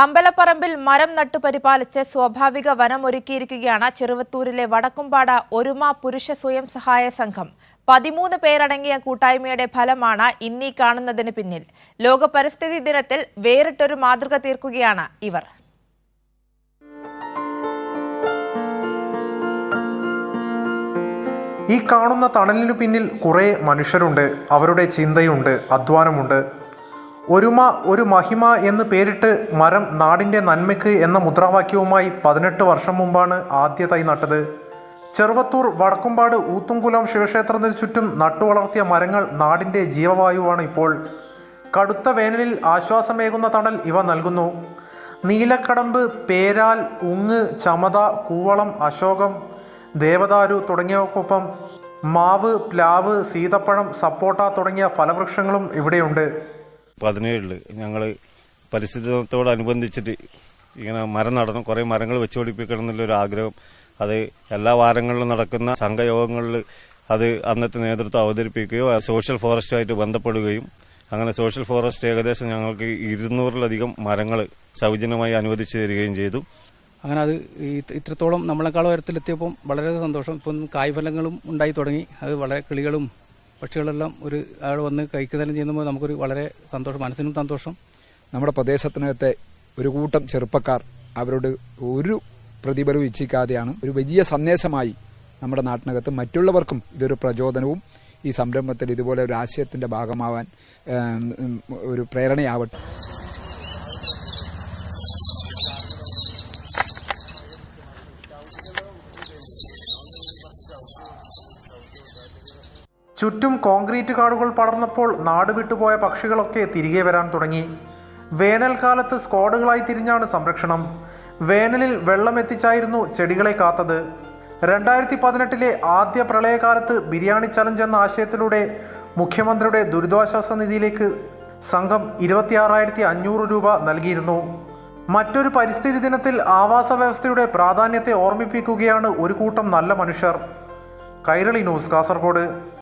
അമ്പലപ്പറമ്പിൽ മരം നട്ടു പരിപാലിച്ച് സ്വാഭാവിക വനമൊരുക്കിയിരിക്കുകയാണ് ചെറുവത്തൂരിലെ വടക്കുംപാട ഒരുമ പുരുഷ സ്വയം സഹായ സംഘം. പതിമൂന്ന് പേരടങ്ങിയ കൂട്ടായ്മയുടെ ഫലമാണ് ഇന്നീ കാണുന്നതിന് പിന്നിൽ. ലോക പരിസ്ഥിതി ദിനത്തിൽ വേറിട്ടൊരു മാതൃക തീർക്കുകയാണ് ഇവർ. ഈ കാണുന്ന തണലിനു പിന്നിൽ കുറേ മനുഷ്യരുണ്ട്. അവരുടെ ചിന്തയുണ്ട് അധ്വാനമുണ്ട്. ഒരുമ ഒരു മഹിമ എന്ന് പേരിട്ട് മരം നാടിന്റെ നന്മയ്ക്ക് എന്ന മുദ്രാവാക്യവുമായി പതിനെട്ട് വർഷം മുമ്പാണ് ആദ്യ തൈ നട്ടത്. ചെറുവത്തൂർ വടക്കുംപാട് ഊത്തുംകുലം ശിവക്ഷേത്രത്തിന് ചുറ്റും നട്ടുവളർത്തിയ മരങ്ങൾ നാടിന്റെ ജീവവായുവാണ് ഇപ്പോൾ. കടുത്ത വേനലിൽ ആശ്വാസമേകുന്ന തണൽ ഇവ നൽകുന്നു. നീലക്കടമ്പ് പേരാൽ ഉങ്ങ് ചമത കൂവളം അശോകം ദേവദാരു തുടങ്ങിയവക്കൊപ്പം മാവ് പ്ലാവ് സീതപ്പഴം സപ്പോട്ട തുടങ്ങിയ ഫലവൃക്ഷങ്ങളും ഇവിടെയുണ്ട്. പതിനേഴിൽ ഞങ്ങൾ പരിസ്ഥിതി ദിനത്തോടനുബന്ധിച്ചിട്ട് ഇങ്ങനെ മരം നടണം കുറേ മരങ്ങൾ വെച്ചുപിടിപ്പിക്കണം എന്നുള്ളൊരു ആഗ്രഹം. അത് എല്ലാ വാരങ്ങളിലും നടക്കുന്ന സംഘയോഗങ്ങളിൽ അത് അന്നത്തെ നേതൃത്വം അവതരിപ്പിക്കുകയോ സോഷ്യൽ ഫോറസ്റ്റുമായിട്ട് ബന്ധപ്പെടുകയും അങ്ങനെ സോഷ്യൽ ഫോറസ്റ്റ് ഏകദേശം ഞങ്ങൾക്ക് ഇരുന്നൂറിലധികം മരങ്ങൾ സൗജന്യമായി അനുവദിച്ചു തരികയും ചെയ്തു. അങ്ങനെ അത് ഇത്രത്തോളം നമ്മളെക്കാൾ ഉയരത്തിലെത്തിയപ്പം വളരെ സന്തോഷം. ഇപ്പം കായ്ഫലങ്ങളും ഉണ്ടായി തുടങ്ങി. അത് വളരെ കിളികളും പക്ഷികളെല്ലാം ഒരു അവിടെ വന്ന് കഴിക്കുന്നതെല്ലാം ചെയ്യുമ്പോൾ നമുക്കൊരു വളരെ സന്തോഷം മനസ്സിനും സന്തോഷം. നമ്മുടെ പ്രദേശത്തിനകത്തെ ഒരു കൂട്ടം ചെറുപ്പക്കാർ അവരോട് ഒരു പ്രതിഫലവും ഇച്ഛിക്കാതെയാണ് ഒരു വലിയ സന്ദേശമായി നമ്മുടെ നാട്ടിനകത്ത് മറ്റുള്ളവർക്കും ഇതൊരു പ്രചോദനവും ഈ സംരംഭത്തിൽ ഇതുപോലെ ഒരു ആശയത്തിന്റെ ഭാഗമാവാൻ ഒരു പ്രേരണയാവട്ടെ. ചുറ്റും കോൺക്രീറ്റ് കാടുകൾ പടർന്നപ്പോൾ നാട് വിട്ടുപോയ പക്ഷികളൊക്കെ തിരികെ വരാൻ തുടങ്ങി. വേനൽക്കാലത്ത് സ്ക്വാഡുകളായി തിരിഞ്ഞാണ് സംരക്ഷണം. വേനലിൽ വെള്ളം എത്തിച്ചായിരുന്നു ചെടികളെ കാത്തത്. രണ്ടായിരത്തി പതിനെട്ടിലെ ആദ്യ പ്രളയകാലത്ത് ബിരിയാണി ചലഞ്ച് എന്ന ആശയത്തിലൂടെ മുഖ്യമന്ത്രിയുടെ ദുരിതാശ്വാസ നിധിയിലേക്ക് സംഘം ഇരുപത്തിയാറായിരത്തി അഞ്ഞൂറ് രൂപ നൽകിയിരുന്നു. മറ്റൊരു പരിസ്ഥിതി ദിനത്തിൽ ആവാസ വ്യവസ്ഥയുടെ പ്രാധാന്യത്തെ ഓർമ്മിപ്പിക്കുകയാണ് ഒരു കൂട്ടം നല്ല മനുഷ്യർ. കൈരളി ന്യൂസ് കാസർഗോഡ്.